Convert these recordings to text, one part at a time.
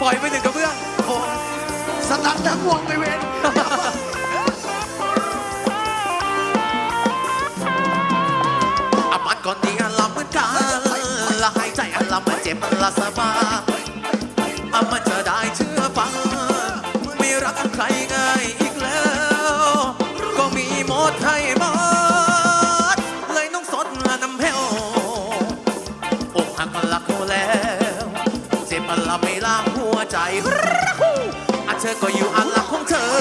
ปล่อยไปหนึ่งกระเบื้องโอ้สตันทั้งวงเลยเว้นอามันก่อนดีอันละเหมือนกันละหายใจอันละมันเจ็บอันละสบายอามันจะได้เชื่อฟัง ไม่รักใครง่ายอีกแล้ว ก็มีหมดให้หมดเลยน้องสดละน้ำเพวอกหักมันละเขาแล้ว เจ็บอันละไม่ล้าง ใจอาเธอก็อยู่อันละของเธอ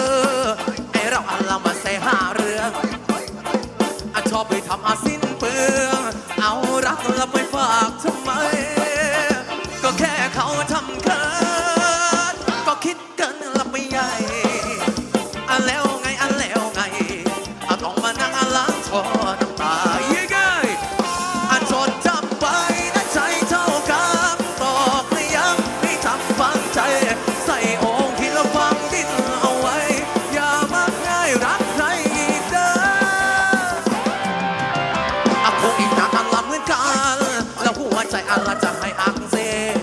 อะคงอีกนานอันละเหมือนกัน แล้วหัวใจอันละจะให้อักเสบ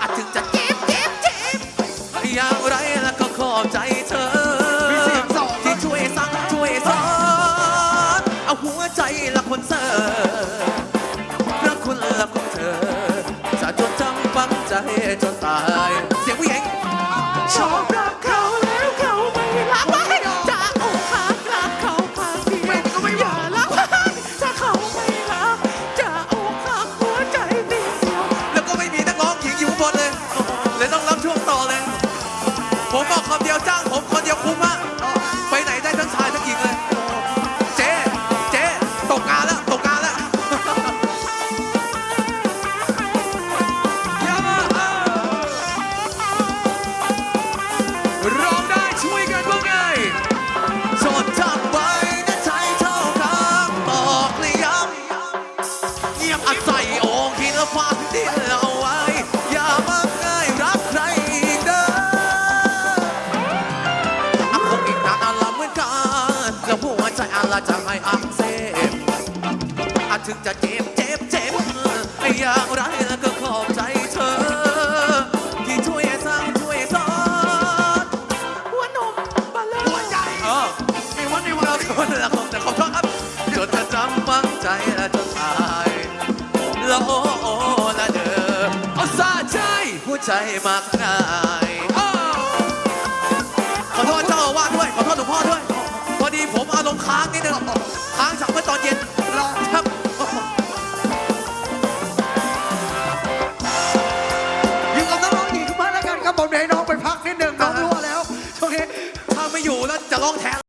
อะถึงจะเจ็บเจ็บเจ็บอย่างไรแล้วก็ขอบใจเธอมีสียงสองที่ช่วยสั่งช่วยสอนเอาหัวใจละคนเสิร์ฟพระคุณละคุณเธอจะจดจำฝังใจจนตาย เสียงผู้หญิงชอบ อันละจะให้อักเสบอะถึงจะเจ็บเจ็บเจ็บไอ้อย่างไรก็ขอบใจเธอ ที่ช่วยสร้างช่วยสอนหัวนมบาเลหัวใจเออไอ้วันไอ้วันเราคนละคนแต่ขอโทษครับจนจะจำฝังใจและจนตายแล้วโอ้โอ้ละเด้อเอาซาใจหัวใจมากง่าย อตอนเย็นรอครับอยู่กับน้องๆหญิงมาแล้วกันครับผมเดี๋ยวให้น้องไปพักนิดนึงน้องรั่วแล้วช่วงนี้ถ้าไม่อยู่แล้วจะร้องแทน